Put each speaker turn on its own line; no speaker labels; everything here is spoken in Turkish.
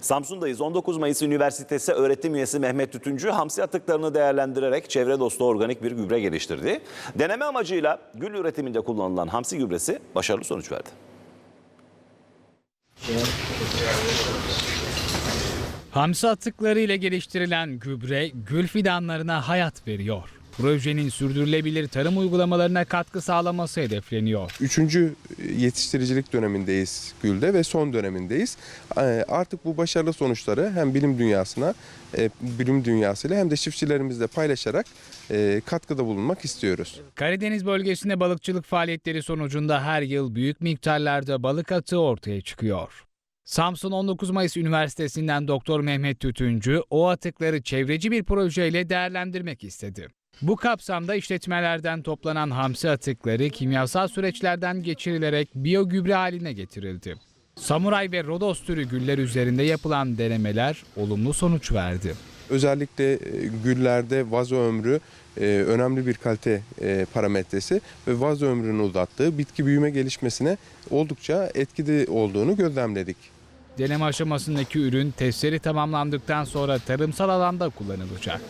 Samsun'dayız. 19 Mayıs Üniversitesi öğretim üyesi Mehmet Tütüncü hamsi atıklarını değerlendirerek çevre dostu organik bir gübre geliştirdi. Deneme amacıyla gül üretiminde kullanılan hamsi gübresi başarılı sonuç verdi.
Hamsi atıkları ile geliştirilen gübre gül fidanlarına hayat veriyor. Projenin sürdürülebilir tarım uygulamalarına katkı sağlaması hedefleniyor.
Üçüncü yetiştiricilik dönemindeyiz Gül'de ve son dönemindeyiz. Ee, Artık bu başarılı sonuçları hem bilim dünyasına, e, bilim dünyasıyla hem de çiftçilerimizle paylaşarak e, katkıda bulunmak istiyoruz.
Karadeniz bölgesinde balıkçılık faaliyetleri sonucunda her yıl büyük miktarlarda balık atığı ortaya çıkıyor. Samsun 19 Mayıs Üniversitesi'nden Doktor Mehmet Tütüncü o atıkları çevreci bir projeyle değerlendirmek istedi. Bu kapsamda işletmelerden toplanan hamsi atıkları kimyasal süreçlerden geçirilerek biyogübre haline getirildi. Samuray ve Rodos türü güller üzerinde yapılan denemeler olumlu sonuç verdi.
Özellikle e, güllerde vazo ömrü e, önemli bir kalite e, parametresi ve vazo ömrünü uzattığı bitki büyüme gelişmesine oldukça etkili olduğunu gözlemledik.
Deneme aşamasındaki ürün testleri tamamlandıktan sonra tarımsal alanda kullanılacak.